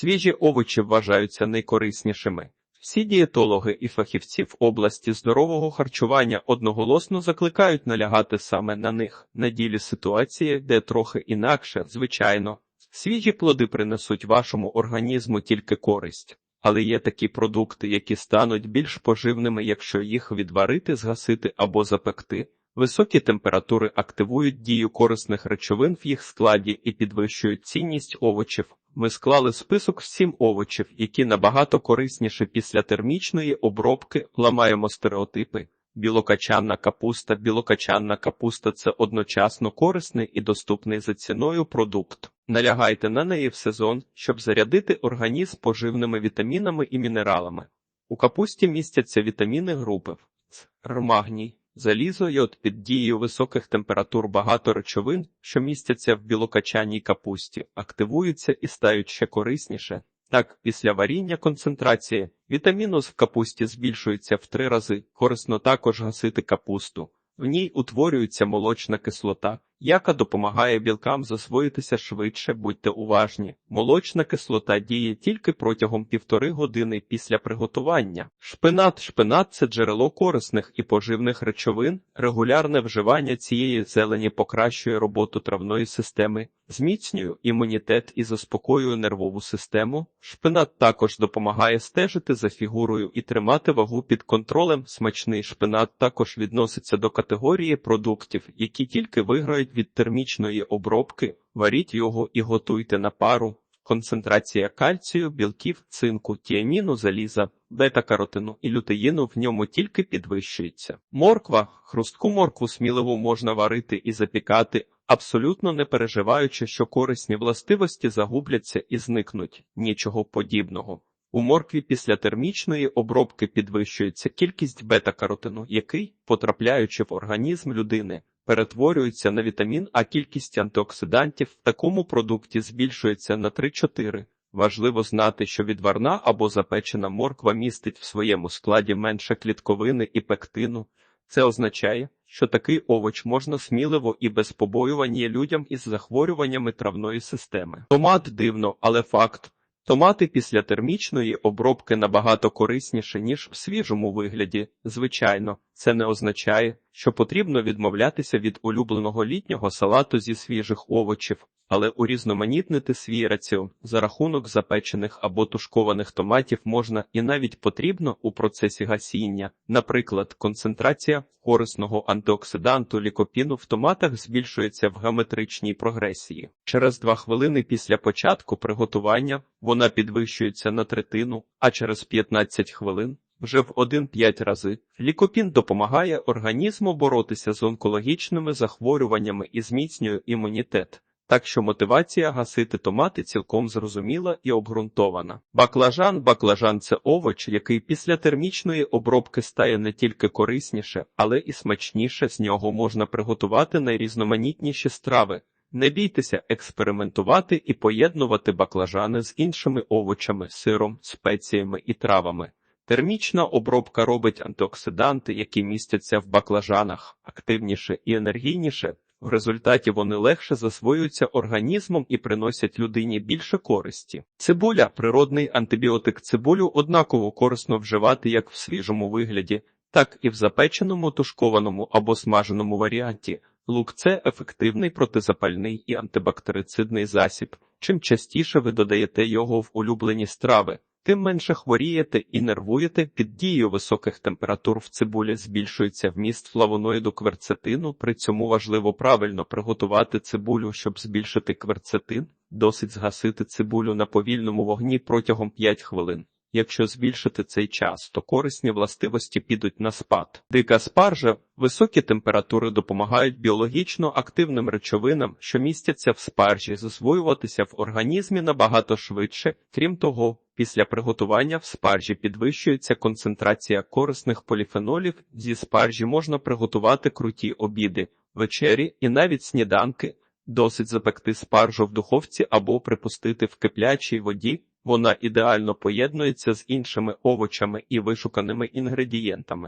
Свіжі овочі вважаються найкориснішими. Всі дієтологи і фахівці в області здорового харчування одноголосно закликають налягати саме на них. На ділі ситуація, де трохи інакше, звичайно. Свіжі плоди принесуть вашому організму тільки користь. Але є такі продукти, які стануть більш поживними, якщо їх відварити, згасити або запекти. Високі температури активують дію корисних речовин в їх складі і підвищують цінність овочів. Ми склали список сім овочів, які набагато корисніші після термічної обробки, ламаємо стереотипи. Білокачанна капуста. Білокачанна капуста це одночасно корисний і доступний за ціною продукт. Налягайте на неї в сезон, щоб зарядити організм поживними вітамінами і мінералами. У капусті містяться вітаміни групи Р, магній, залізо, йод під дією високих температур багато речовин, що містяться в білокачаній капусті, активуються і стають ще корисніше. Так, після варіння концентрації вітаміну в капусті збільшується в три рази. Корисно також гасити капусту. В ній утворюється молочна кислота, яка допомагає білкам засвоїтися швидше, будьте уважні. Молочна кислота діє тільки протягом півтори години після приготування. Шпинат шпинат це джерело корисних і поживних речовин. Регулярне вживання цієї зелені покращує роботу травної системи, зміцнює імунітет і заспокоює нервову систему. Шпинат також допомагає стежити за фігурою і тримати вагу під контролем. Смачний шпинат також відноситься до категорії продуктів, які тільки виграють від термічної обробки, варіть його і готуйте на пару. Концентрація кальцію, білків, цинку, тіаміну, заліза, бета-каротину і лютеїну в ньому тільки підвищується. Морква, хрустку моркву сміливо можна варити і запікати, абсолютно не переживаючи, що корисні властивості загубляться і зникнуть. Нічого подібного. У моркві після термічної обробки підвищується кількість бета-каротину, який, потрапляючи в організм людини, перетворюється на вітамін, а кількість антиоксидантів в такому продукті збільшується на 3-4. Важливо знати, що відварна або запечена морква містить в своєму складі менше клітковини і пектину. Це означає, що такий овоч можна сміливо і без побоювання людям із захворюваннями травної системи. Томат дивно, але факт. Томати після термічної обробки набагато корисніше, ніж в свіжому вигляді. Звичайно, це не означає, що потрібно відмовлятися від улюбленого літнього салату зі свіжих овочів, але урізноманітнити свій раціон за рахунок запечених або тушкованих томатів можна і навіть потрібно у процесі гасіння. Наприклад, концентрація корисного антиоксиданту лікопіну в томатах збільшується в геометричній прогресії. Через два хвилини після початку приготування вона підвищується на третину, а через 15 хвилин вже в 1-5 рази. Лікопін допомагає організму боротися з онкологічними захворюваннями і зміцнює імунітет. Так що мотивація гасити томати цілком зрозуміла і обґрунтована. Баклажан баклажан це овоч, який після термічної обробки стає не тільки корисніше, але і смачніше. З нього можна приготувати найрізноманітніші страви. Не бійтеся експериментувати і поєднувати баклажани з іншими овочами, сиром, спеціями і травами. Термічна обробка робить антиоксиданти, які містяться в баклажанах, активніше і енергійніше. В результаті вони легше засвоюються організмом і приносять людині більше користі. Цибуля природний антибіотик цибулю однаково корисно вживати як в свіжому вигляді, так і в запеченому, тушкованому або смаженому варіанті. Лук це ефективний протизапальний і антибактерицидний засіб. Чим частіше ви додаєте його в улюблені страви, тим менше хворієте і нервуєте під дією високих температур в цибулі збільшується вміст флавоноїду кверцетину. При цьому важливо правильно приготувати цибулю, щоб збільшити кверцетин. Досить згасити цибулю на повільному вогні протягом 5 хвилин. Якщо збільшити цей час, то корисні властивості підуть на спад. Дика спаржа, високі температури допомагають біологічно активним речовинам, що містяться в спаржі, засвоюватися в організмі набагато швидше. Крім того, після приготування в спаржі підвищується концентрація корисних поліфенолів. Зі спаржі можна приготувати круті обіди, вечері і навіть сніданки. Досить запекти спаржу в духовці або припустити в киплячій воді. Вона ідеально поєднується з іншими овочами і вишуканими інгредієнтами.